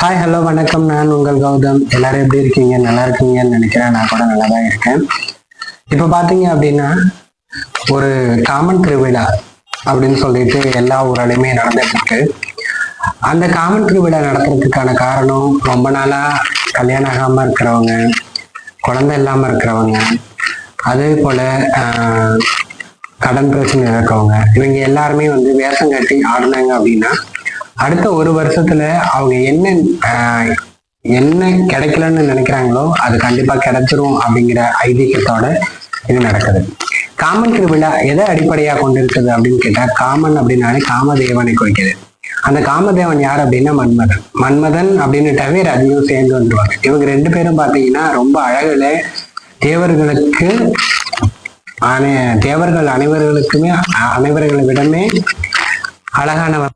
Hi hello வணக்கம். நான் உங்கள் கௌதம். எல்லாரும் எப்படி இருக்கீங்க? நல்லா இருக்கீங்கன்னு நினைக்கிறேன். நான் கூட நல்லா தான் இருக்கேன். இப்போ பார்த்தீங்க அப்படின்னா ஒரு காமன் திருவிழா அப்படின்னு சொல்லிட்டு எல்லா ஊராலையுமே நடந்துட்டு இருக்கு அந்த காமன் திருவிழா நடத்துறதுக்கான காரணம் ரொம்ப நாளா கல்யாணம் ஆகாம இருக்கிறவங்க குழந்தை இல்லாம இருக்கிறவங்க அதே போல கடன் பிரச்சனை இருக்கவங்க இவங்க எல்லாருமே வந்து வேஷம் கட்டி ஆடினாங்க அப்படின்னா அடுத்த ஒரு வருஷத்துல அவங்க என்ன என்ன கிடைக்கலன்னு நினைக்கிறாங்களோ அது கண்டிப்பா கிடைச்சிரும் அப்படிங்கிற ஐதீகத்தோட இது நடக்குது. காமன் திருவிழா எதை அடிப்படையா கொண்டு இருக்குது அப்படின்னு கேட்டா காமன் அப்படின்னாலே காமதேவனை குறிக்கிறது அந்த காமதேவன் யார் அப்படின்னா மன்மதன். மன்மதன் அப்படின்னுட்டாவே ரஜினியும் சேர்ந்து வந்துருவாங்க. இவங்க ரெண்டு பேரும் பாத்தீங்கன்னா ரொம்ப அழகுல தேவர்களுக்கு தேவர்கள் அனைவர்களுக்குமே அ- அனைவர்களை விடமே அழகானவர்